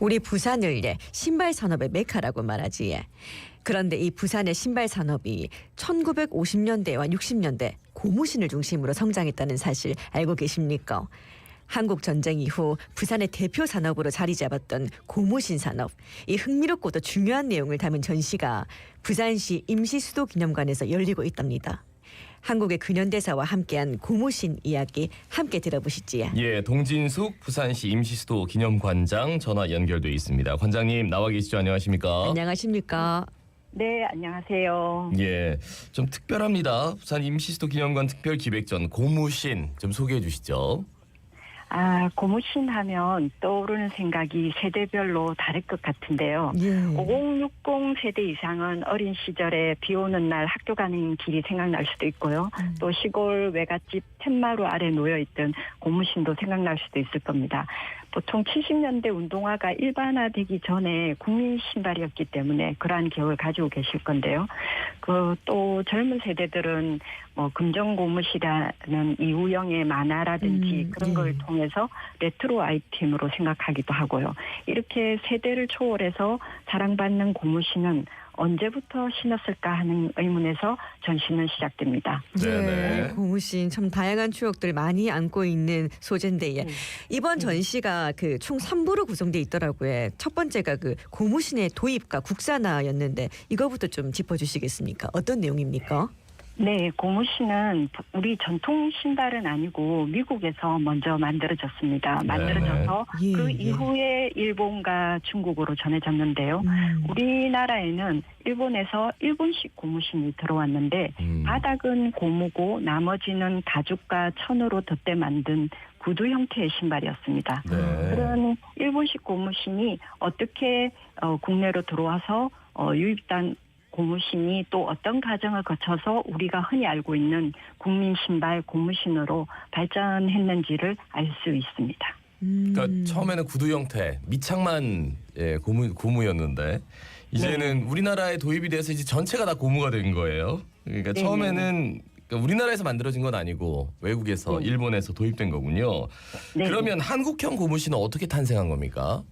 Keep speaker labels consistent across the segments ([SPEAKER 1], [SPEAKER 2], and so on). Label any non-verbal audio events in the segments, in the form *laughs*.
[SPEAKER 1] 우리 부산을 예, 신발 산업의 메카라고 말하지. 예. 그런데 이 부산의 신발 산업이 1950년대와 60년대 고무신을 중심으로 성장했다는 사실 알고 계십니까? 한국 전쟁 이후 부산의 대표 산업으로 자리 잡았던 고무신 산업. 이 흥미롭고도 중요한 내용을 담은 전시가 부산시 임시수도 기념관에서 열리고 있답니다. 한국의 근현대사와 함께한 고무신 이야기 함께 들어보시지요.
[SPEAKER 2] 예, 동진숙 부산시 임시수도 기념관장 전화 연결돼 있습니다. 관장님 나와 계시죠? 안녕하십니까?
[SPEAKER 1] 안녕하십니까?
[SPEAKER 3] 네, 안녕하세요.
[SPEAKER 2] 예, 좀 특별합니다. 부산 임시수도 기념관 특별 기획전 고무신 좀 소개해 주시죠.
[SPEAKER 3] 아, 고무신 하면 떠오르는 생각이 세대별로 다를 것 같은데요.
[SPEAKER 1] 예.
[SPEAKER 3] 5060 세대 이상은 어린 시절에 비 오는 날 학교 가는 길이 생각날 수도 있고요.
[SPEAKER 1] 음.
[SPEAKER 3] 또 시골 외갓집 텐마루 아래 놓여 있던 고무신도 생각날 수도 있을 겁니다. 보통 70년대 운동화가 일반화되기 전에 국민 신발이었기 때문에 그러한 기억을 가지고 계실 건데요. 그 또 젊은 세대들은 뭐 금정 고무시라는 이우영의 만화라든지
[SPEAKER 1] 음,
[SPEAKER 3] 그런
[SPEAKER 1] 예.
[SPEAKER 3] 걸 통해서 레트로 아이템으로 생각하기도 하고요. 이렇게 세대를 초월해서 사랑받는 고무신은 언제부터 신었을까 하는 의문에서 전시는 시작됩니다.
[SPEAKER 2] 네네.
[SPEAKER 1] 예, 고무신 참 다양한 추억들 많이 안고 있는 소재인데 예.
[SPEAKER 3] 네.
[SPEAKER 1] 이번
[SPEAKER 3] 네.
[SPEAKER 1] 전시가 그 총 3부로 구성돼 있더라고요. 첫 번째가 그 고무신의 도입과 국산화였는데 이거부터 좀 짚어주시겠습니까? 어떤 내용입니까?
[SPEAKER 3] 네, 고무신은 우리 전통 신발은 아니고 미국에서 먼저 만들어졌습니다. 만들어져서
[SPEAKER 1] 예,
[SPEAKER 3] 그
[SPEAKER 1] 예.
[SPEAKER 3] 이후에 일본과 중국으로 전해졌는데요.
[SPEAKER 1] 음.
[SPEAKER 3] 우리나라에는 일본에서 일본식 고무신이 들어왔는데
[SPEAKER 2] 음.
[SPEAKER 3] 바닥은 고무고 나머지는 가죽과 천으로 덧대 만든 구두 형태의 신발이었습니다.
[SPEAKER 2] 네.
[SPEAKER 3] 그런 일본식 고무신이 어떻게 어, 국내로 들어와서 어, 유입된 고무신이 또 어떤 과정을 거쳐서 우리가 흔히 알고 있는 국민 신발 고무신으로 발전했는지를 알 수 있습니다.
[SPEAKER 1] 음.
[SPEAKER 2] 그러니까 처음에는 구두 형태 밑창만 예, 고무 고무였는데 이제는 우리나라에 도입이 돼서 이제 전체가 다 고무가 된 거예요. 그러니까
[SPEAKER 3] 네,
[SPEAKER 2] 처음에는 그러니까 우리나라에서 만들어진 건 아니고 외국에서
[SPEAKER 3] 네.
[SPEAKER 2] 일본에서 도입된 거군요.
[SPEAKER 3] 네.
[SPEAKER 2] 그러면 한국형 고무신은 어떻게 탄생한 겁니까?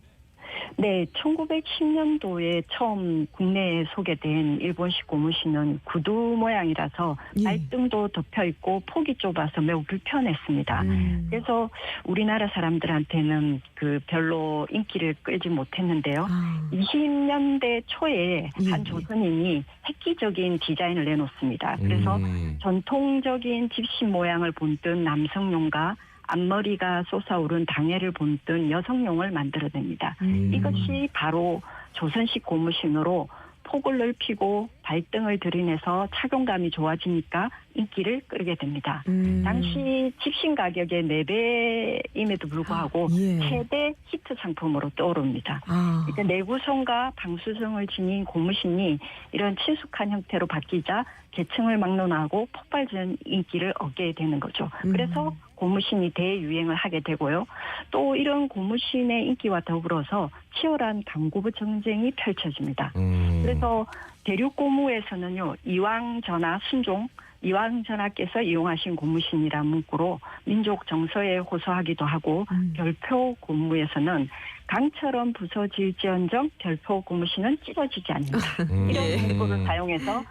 [SPEAKER 3] 네, 1910년도에 처음 국내에 소개된 일본식 고무신은 구두 모양이라서
[SPEAKER 1] 예.
[SPEAKER 3] 발등도 덮여 있고 폭이 좁아서 매우 불편했습니다.
[SPEAKER 1] 음.
[SPEAKER 3] 그래서 우리나라 사람들한테는 그 별로 인기를 끌지 못했는데요.
[SPEAKER 1] 아.
[SPEAKER 3] 20년대 초에
[SPEAKER 1] 예,
[SPEAKER 3] 한
[SPEAKER 1] 예.
[SPEAKER 3] 조선인이 획기적인 디자인을 내놓습니다. 그래서
[SPEAKER 2] 음.
[SPEAKER 3] 전통적인 집신 모양을 본뜬 남성용과 앞머리가 솟아오른 당해를 본뜬 여성용을 만들어냅니다.
[SPEAKER 1] 음.
[SPEAKER 3] 이것이 바로 조선식 고무신으로 폭을 넓히고 발등을 들이내서 착용감이 좋아지니까 인기를 끌게 됩니다.
[SPEAKER 1] 음.
[SPEAKER 3] 당시 집신 가격의 4배임에도 불구하고
[SPEAKER 1] 예.
[SPEAKER 3] 최대 히트 상품으로 떠오릅니다.
[SPEAKER 1] 아.
[SPEAKER 3] 그러니까 내구성과 방수성을 지닌 고무신이 이런 친숙한 형태로 바뀌자 계층을 막론하고 폭발적인 인기를 얻게 되는 거죠.
[SPEAKER 1] 음.
[SPEAKER 3] 그래서 고무신이 대유행을 하게 되고요. 또 이런 고무신의 인기와 더불어서 치열한 강구부 정쟁이 펼쳐집니다.
[SPEAKER 2] 음.
[SPEAKER 3] 그래서 대륙 고무에서는요 이왕 전하 순종 이왕 전하께서 이용하신 고무신이란 문구로 민족 정서에 호소하기도 하고
[SPEAKER 1] 음.
[SPEAKER 3] 별표 고무에서는 강처럼 부서질지언정 별표 고무신은 찢어지지 않는다.
[SPEAKER 2] 음.
[SPEAKER 3] 이런
[SPEAKER 1] 예.
[SPEAKER 3] 문구를 사용해서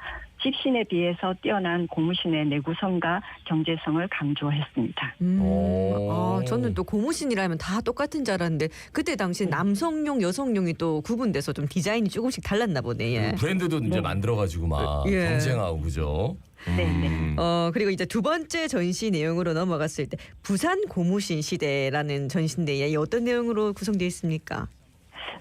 [SPEAKER 3] 집신에 비해서 뛰어난 고무신의 내구성과 경제성을 강조했습니다.
[SPEAKER 1] 음.
[SPEAKER 2] 오.
[SPEAKER 1] 아, 저는 또 고무신이라면 다 똑같은 줄 알았는데 그때 당시 남성용, 여성용이 또 구분돼서 좀 디자인이 조금씩 달랐나 보네. 예.
[SPEAKER 2] 브랜드도 이제
[SPEAKER 3] 네.
[SPEAKER 2] 만들어가지고 막
[SPEAKER 1] 예.
[SPEAKER 2] 경쟁하고 그죠?
[SPEAKER 3] 네, 네.
[SPEAKER 2] 음.
[SPEAKER 1] 어 그리고 이제 두 번째 전시 내용으로 넘어갔을 때 부산 고무신 시대라는 전시인데 예, 이 어떤 내용으로 구성되어 있습니까?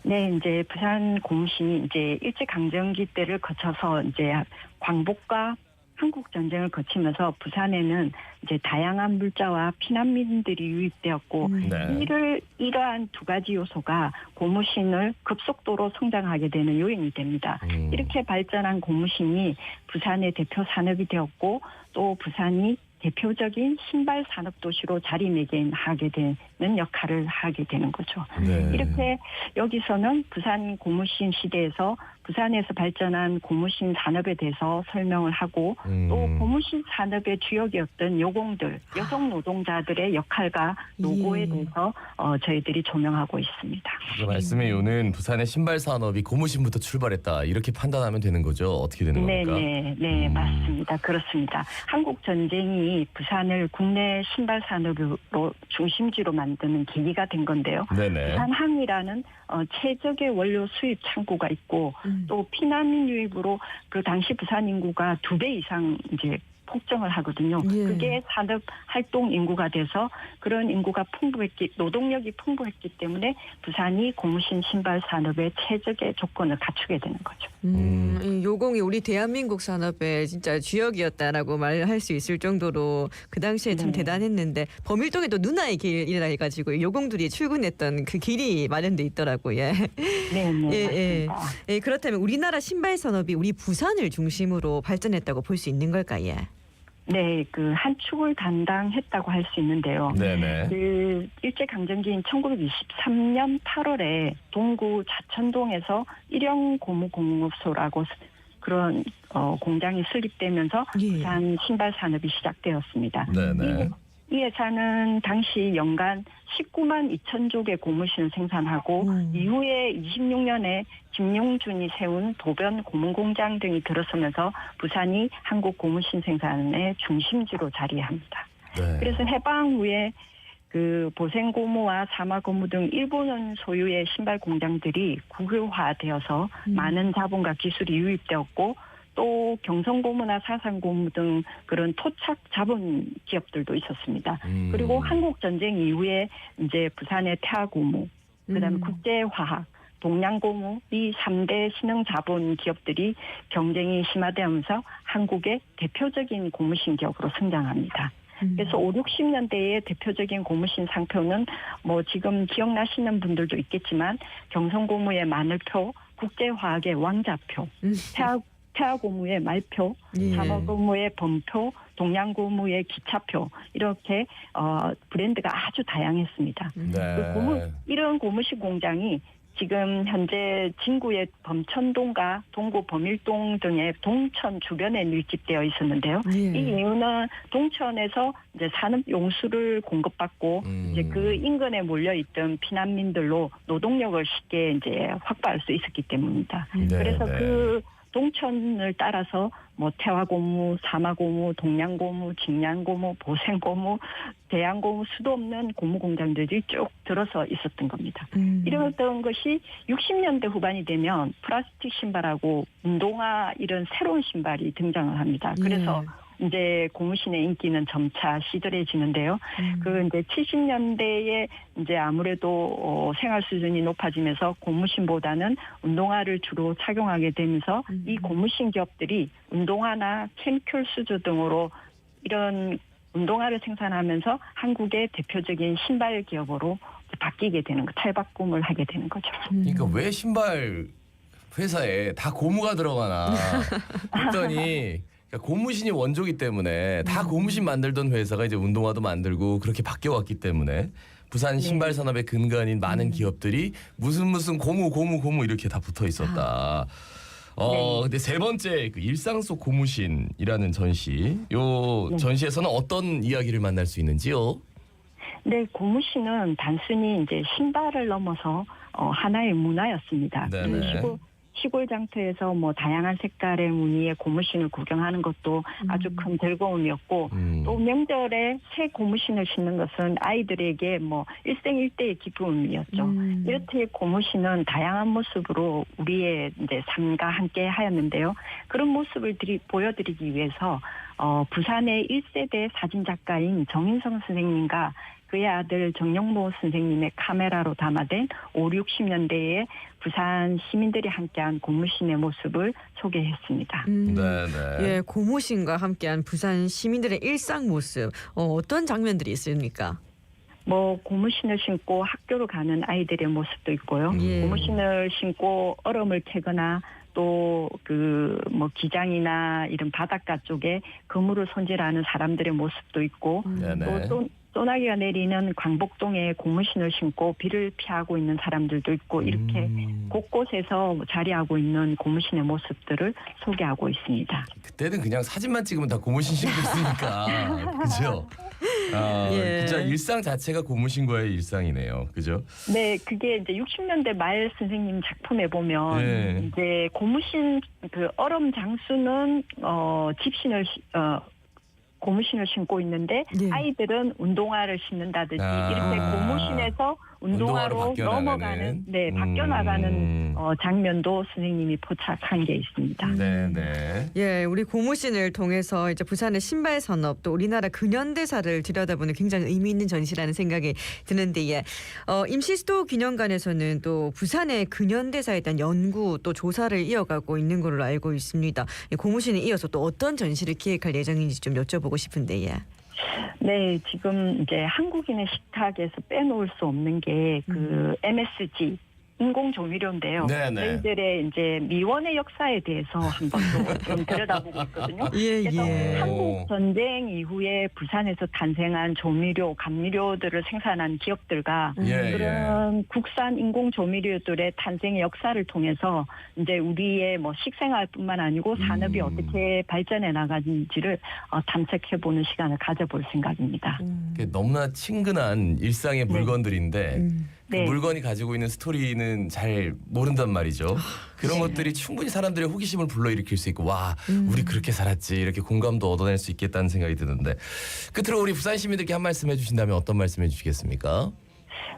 [SPEAKER 3] 네, 이제 부산 고무신이 이제 일제 강점기 때를 거쳐서 이제 광복과 한국 전쟁을 거치면서 부산에는 이제 다양한 물자와 피난민들이 유입되었고
[SPEAKER 1] 음.
[SPEAKER 2] 네.
[SPEAKER 3] 이를 이러한 두 가지 요소가 고무신을 급속도로 성장하게 되는 요인이 됩니다.
[SPEAKER 2] 음.
[SPEAKER 3] 이렇게 발전한 고무신이 부산의 대표 산업이 되었고 또 부산이 대표적인 신발 산업 도시로 자리매김하게 되는 역할을 하게 되는 거죠.
[SPEAKER 2] 네.
[SPEAKER 3] 이렇게 여기서는 부산 고무신 시대에서 부산에서 발전한 고무신 산업에 대해서 설명을 하고
[SPEAKER 2] 음.
[SPEAKER 3] 또 고무신 산업의 주역이었던 요공들, 여성 노동자들의 역할과 노고에
[SPEAKER 1] 예.
[SPEAKER 3] 대해서 어, 저희들이 조명하고 있습니다.
[SPEAKER 2] 그 말씀의 요는 부산의 신발 산업이 고무신부터 출발했다 이렇게 판단하면 되는 거죠? 어떻게 되는
[SPEAKER 3] 네,
[SPEAKER 2] 겁니까?
[SPEAKER 3] 네, 네,
[SPEAKER 2] 음.
[SPEAKER 3] 맞습니다. 그렇습니다. 한국 전쟁이 부산을 국내 신발 산업으로 중심지로 만드는 계기가 된 건데요.
[SPEAKER 2] 네네.
[SPEAKER 3] 부산 항이라는 어, 최적의 원료 수입 창구가 있고
[SPEAKER 1] 음.
[SPEAKER 3] 또 피난민 유입으로 그 당시 부산 인구가 두 배 이상 이제 폭증을 하거든요.
[SPEAKER 1] 예.
[SPEAKER 3] 그게 산업 활동 인구가 돼서 그런 인구가 풍부했기 노동력이 풍부했기 때문에 부산이 고무신 신발 산업의 최적의 조건을 갖추게 되는 거죠.
[SPEAKER 1] 음, 이 요공이 우리 대한민국 산업의 진짜 주역이었다라고 말할 수 있을 정도로 그 당시에 참
[SPEAKER 3] 네.
[SPEAKER 1] 대단했는데 범일동에 또 누나의 길이라 해가지고 요공들이 출근했던 그 길이 마련돼 있더라고요. 예.
[SPEAKER 3] 네, 네,
[SPEAKER 1] 예, 예. 예, 그렇다면 우리나라 신발 산업이 우리 부산을 중심으로 발전했다고 볼 수 있는 걸까요? 예.
[SPEAKER 3] 네, 그 한 축을 담당했다고 할 수 있는데요.
[SPEAKER 2] 네네.
[SPEAKER 3] 그 일제 강점기인 1923년 8월에 동구 자천동에서 일영 고무 공업소라고 그런 어, 공장이 설립되면서
[SPEAKER 1] 예.
[SPEAKER 3] 부산 신발 산업이 시작되었습니다.
[SPEAKER 2] 네네.
[SPEAKER 3] 이 회사는 당시 연간 19만 2천 족의 고무신을 생산하고
[SPEAKER 1] 음.
[SPEAKER 3] 이후에 26년에 김용준이 세운 도변 고문 공장 등이 들어서면서 부산이 한국 고무신 생산의 중심지로 자리합니다.
[SPEAKER 2] 네.
[SPEAKER 3] 그래서 해방 후에 그 보생고무와 사마고무 등 일본 소유의 신발 공장들이 국유화되어서
[SPEAKER 1] 음.
[SPEAKER 3] 많은 자본과 기술이 유입되었고 또 경성고무나 사상고무 등 그런 토착 자본 기업들도 있었습니다.
[SPEAKER 2] 음.
[SPEAKER 3] 그리고 한국 전쟁 이후에 이제 부산의 태화고무, 그다음에
[SPEAKER 1] 음.
[SPEAKER 3] 국제화학, 동양고무 이 3대 신흥 자본 기업들이 경쟁이 심화되면서 한국의 대표적인 고무신 기업으로 성장합니다.
[SPEAKER 1] 음.
[SPEAKER 3] 그래서 5, 60년대의 대표적인 고무신 상표는 뭐 지금 기억나시는 분들도 있겠지만 경성고무의 마늘표, 국제화학의 왕자표,
[SPEAKER 1] 음.
[SPEAKER 3] 태화, 태화고무의 말표,
[SPEAKER 1] 예.
[SPEAKER 3] 사마고무의 범표, 동양고무의 기차표 이렇게 어, 브랜드가 아주 다양했습니다.
[SPEAKER 1] 음.
[SPEAKER 2] 네.
[SPEAKER 3] 그 고무, 이런 고무신 공장이 지금 현재 진구의 범천동과 동구 범일동 등의 동천 주변에 밀집되어 있었는데요.
[SPEAKER 1] 예.
[SPEAKER 3] 이 이유는 동천에서 이제 산업 용수를 공급받고
[SPEAKER 2] 음.
[SPEAKER 3] 이제 그 인근에 몰려 있던 피난민들로 노동력을 쉽게 이제 확보할 수 있었기 때문입니다.
[SPEAKER 1] 음.
[SPEAKER 2] 네,
[SPEAKER 3] 그래서
[SPEAKER 2] 네.
[SPEAKER 3] 그 동천을 따라서 뭐 태화고무, 사마고무, 동양고무, 직량고무, 보생고무, 대양고무 수도 없는 고무 공장들이 쭉 들어서 있었던 겁니다.
[SPEAKER 1] 음.
[SPEAKER 3] 이러던 것이 60년대 후반이 되면 플라스틱 신발하고 운동화 이런 새로운 신발이 등장을 합니다. 그래서
[SPEAKER 1] 예.
[SPEAKER 3] 이제 고무신의 인기는 점차 시들해지는데요.
[SPEAKER 1] 음.
[SPEAKER 3] 그 이제 70년대에 이제 아무래도 어, 생활 수준이 높아지면서 고무신보다는 운동화를 주로 착용하게 되면서
[SPEAKER 1] 음.
[SPEAKER 3] 이 고무신 기업들이 운동화나 캠큐 수주 등으로 이런 운동화를 생산하면서 한국의 대표적인 신발 기업으로 바뀌게 되는 거, 탈바꿈을 하게 되는 거죠.
[SPEAKER 1] 음.
[SPEAKER 2] 그러니까 왜 신발 회사에 다 고무가 들어가나 *laughs* 했더니 그러니까 고무신이 원조기 때문에 다
[SPEAKER 1] 음.
[SPEAKER 2] 고무신 만들던 회사가 이제 운동화도 만들고 그렇게 바뀌어왔기 때문에 부산 신발
[SPEAKER 3] 네.
[SPEAKER 2] 산업의 근간인 많은
[SPEAKER 1] 음.
[SPEAKER 2] 기업들이 무슨 무슨 고무 고무 고무 이렇게 다 붙어 있었다. 어
[SPEAKER 3] 네.
[SPEAKER 2] 근데 세 번째 그 일상 속 고무신이라는 전시 요
[SPEAKER 3] 네.
[SPEAKER 2] 전시에서는 어떤 이야기를 만날 수 있는지요?
[SPEAKER 3] 네, 고무신은 단순히 이제 신발을 넘어서 어, 하나의 문화였습니다.
[SPEAKER 2] 네네.
[SPEAKER 3] 그 시골, 시골 장터에서 뭐 다양한 색깔의 무늬의 고무신을 구경하는 것도 아주
[SPEAKER 1] 음.
[SPEAKER 3] 큰 즐거움이었고
[SPEAKER 2] 음.
[SPEAKER 3] 또 명절에 새 고무신을 신는 것은 아이들에게 뭐 일생일대의 기쁨이었죠.
[SPEAKER 1] 음.
[SPEAKER 3] 이렇게 고무신은 다양한 모습으로 우리의 이제 삶과 함께 하였는데요. 그런 모습을 드리, 보여드리기 위해서 어, 부산의 1세대 사진 작가인 정인성 선생님과 그의 아들 정영모 선생님의 카메라로 담아낸 5, 60년대의 부산 시민들이 함께한 고무신의 모습을 소개했습니다.
[SPEAKER 1] 음.
[SPEAKER 2] 네네.
[SPEAKER 1] 예, 고무신과 함께한 부산 시민들의 일상 모습 어, 어떤 장면들이 있습니까?
[SPEAKER 3] 뭐 고무신을 신고 학교로 가는 아이들의 모습도 있고요.
[SPEAKER 1] 예.
[SPEAKER 3] 고무신을 신고 얼음을 캐거나 또 그 뭐 기장이나 이런 바닷가 쪽에 그물을 손질하는 사람들의 모습도 있고
[SPEAKER 2] 네네.
[SPEAKER 3] 또 소, 소나기가 내리는 광복동에 고무신을 신고 비를 피하고 있는 사람들도 있고 이렇게
[SPEAKER 2] 음,
[SPEAKER 3] 곳곳에서 자리하고 있는 고무신의 모습들을 소개하고 있습니다.
[SPEAKER 2] 그때는 그냥 사진만 찍으면 다 고무신 신고 있으니까 *laughs* 그죠? 아,
[SPEAKER 1] 예.
[SPEAKER 2] 진짜 일상 자체가 고무신과의 일상이네요. 그죠?
[SPEAKER 3] 네, 그게 이제 60년대 말 선생님 작품에 보면
[SPEAKER 2] 네.
[SPEAKER 3] 이제 고무신 그 얼음 장수는 어 집신을 시- 어 고무신을 신고 있는데
[SPEAKER 1] 예.
[SPEAKER 3] 아이들은 운동화를 신는다든지
[SPEAKER 2] 아.
[SPEAKER 3] 이렇게 고무신에 서
[SPEAKER 2] 운동화로.
[SPEAKER 3] 넘어가는 네
[SPEAKER 2] 음.
[SPEAKER 3] 바뀌어 나가는 어, 장면도 선생님이 포착한 게 있습니다.
[SPEAKER 2] 네 네.
[SPEAKER 1] 예, 우리 고무신을 통해서 이제 부산의 신발 산업 또 우리나라 근현대사를 들여다보는 굉장히 의미 있는 전시라는 생각이 드는데 예. 어, 임시수도 기념관에서는 또 부산의 근현대사에 대한 연구 또 조사를 이어가고 있는 걸로 알고 있습니다. 이 고무신에 이어서 또 어떤 전시를 기획할 예정인지 좀 여쭤보고 싶은데 예.
[SPEAKER 3] 네, 지금 이제 한국인의 식탁에서 빼놓을 수 없는 게그 MSG 인공 조미료인데요.
[SPEAKER 2] 네네.
[SPEAKER 3] 저희들의 이제 미원의 역사에 대해서 한번 또좀 들여다보고 있거든요.
[SPEAKER 1] 예,
[SPEAKER 3] 그래서
[SPEAKER 1] 예.
[SPEAKER 3] 한국 전쟁 이후에 부산에서 탄생한 조미료, 감미료들을 생산한 기업들과
[SPEAKER 2] 예, 예.
[SPEAKER 3] 그런 국산 인공 조미료들의 탄생의 역사를 통해서 이제 우리의 뭐 식생활뿐만 아니고 산업이
[SPEAKER 2] 음.
[SPEAKER 3] 어떻게 발전해 나가는지를 어, 탐색해보는 시간을 가져볼 생각입니다.
[SPEAKER 2] 그게 너무나 친근한 일상의 물건들인데
[SPEAKER 1] 음.
[SPEAKER 2] 그
[SPEAKER 3] 네.
[SPEAKER 2] 물건이 가지고 있는 스토리는 잘 모른단 말이죠. 그런 것들이 충분히 사람들의 호기심을 불러일으킬 수 있고 와 우리 그렇게 살았지 이렇게 공감도 얻어낼 수 있겠다는 생각이 드는데 끝으로 우리 부산 시민들께 한 말씀 해주신다면 어떤 말씀 해주시겠습니까?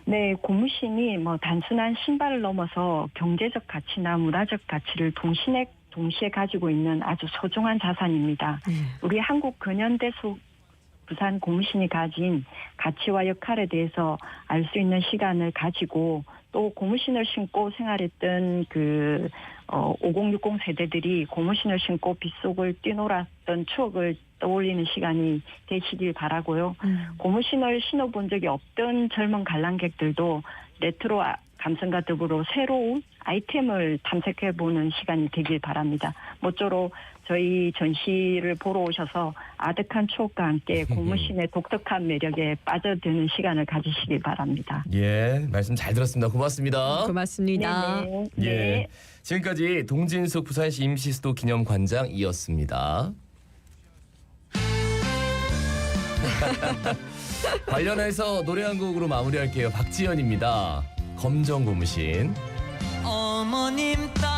[SPEAKER 3] 네, 고무신이 뭐 단순한 신발을 넘어서 경제적 가치나 문화적 가치를 동시에 동시에 가지고 있는 아주 소중한 자산입니다.
[SPEAKER 1] 예.
[SPEAKER 3] 우리 한국 근현대 속 부산 고무신이 가진 가치와 역할에 대해서 알 수 있는 시간을 가지고 또 고무신을 신고 생활했던 그 어, 5060 세대들이 고무신을 신고 빗속을 뛰놀았던 추억을 떠올리는 시간이 되시길 바라고요.
[SPEAKER 1] 음.
[SPEAKER 3] 고무신을 신어본 적이 없던 젊은 관람객들도 레트로 아- 감성과 더불어 새로운 아이템을 탐색해보는 시간이 되길 바랍니다. 모쪼록 저희 전시를 보러 오셔서 아득한 추억과 함께 *laughs* 고무신의 독특한 매력에 빠져드는 시간을 가지시길 바랍니다.
[SPEAKER 2] 예 말씀 잘 들었습니다. 고맙습니다.
[SPEAKER 1] 고맙습니다.
[SPEAKER 3] 네네.
[SPEAKER 2] 예
[SPEAKER 3] 네.
[SPEAKER 2] 지금까지 동진숙 부산시 임시수도 기념관장이었습니다. *laughs* 관련해서 노래 한 곡으로 마무리할게요. 박지연입니다. 검정 고무신.
[SPEAKER 4] 어머님 딸